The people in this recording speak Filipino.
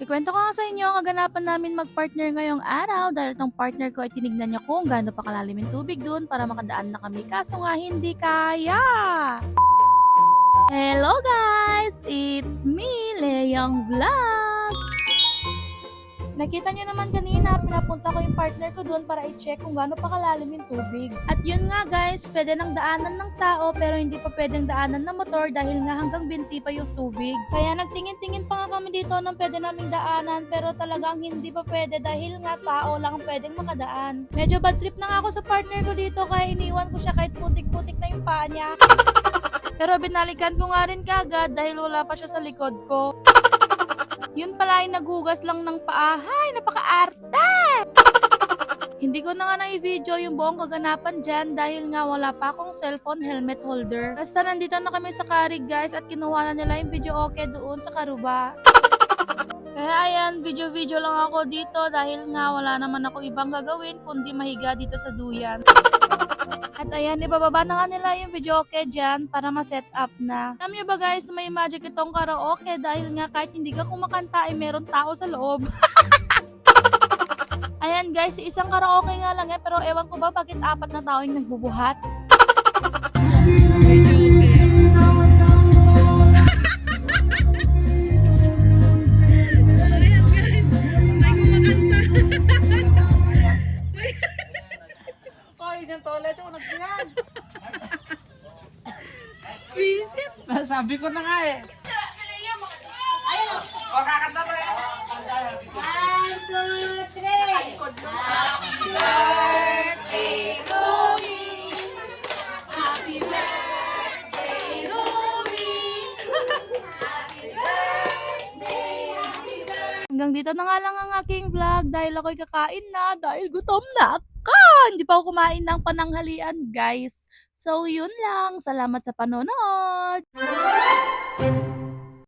Ikwento ko nga sa inyo ang kaganapan namin mag-partner ngayong araw dahil tong partner ko ay tinignan niya kung gaano pa kalalim yung tubig dun para makadaan na kami kaso nga hindi kaya. Hello guys! It's me, Leong Vlog! Nakita niyo naman kanina, pinapunta ko yung partner ko doon para i-check kung gaano pa kalalim yung tubig. At yun nga guys, pwede nang daanan ng tao pero hindi pa pwedeng daanan ng motor dahil nga hanggang binti pa yung tubig. Kaya nagtingin-tingin pa nga kami dito ng pwede naming daanan pero talagang hindi pa pwede dahil nga tao lang ang pwedeng makadaan. Medyo bad trip na nga ako sa partner ko dito kaya iniwan ko siya kahit putik-putik na yung paa niya. Pero binalikan ko nga rin kagad dahil wala pa siya sa likod ko. Yun pala ay naghugas lang ng paa. Hay, napaka-arte! Hindi ko na nga na-video yung buong kaganapan dyan dahil nga wala pa akong cellphone helmet holder. Basta nandito na kami sa Karig guys at kinuha na nila yung video okay doon sa Karuba. Kaya ayan, video-video lang ako dito dahil nga wala naman ako ibang gagawin kundi mahiga dito sa duyan. At ayan, ibababa na nga nila yung video okay dyan para ma-set up na. Alam nyo ba guys, may magic itong karaoke dahil nga kahit hindi ka kumakanta ay meron tao sa loob. ayan guys, isang karaoke nga lang eh, pero ewan ko ba bakit apat na tao yung nagbubuhat. Hoy, ng toilet ako nagbiyan. Visit! Sabi ko na nga eh. Hanggang dito na nga lang ang aking vlog dahil ako'y kakain na dahil gutom na ako. Hindi pa ako kumain ng pananghalian, guys. So, yun lang. Salamat sa panonood.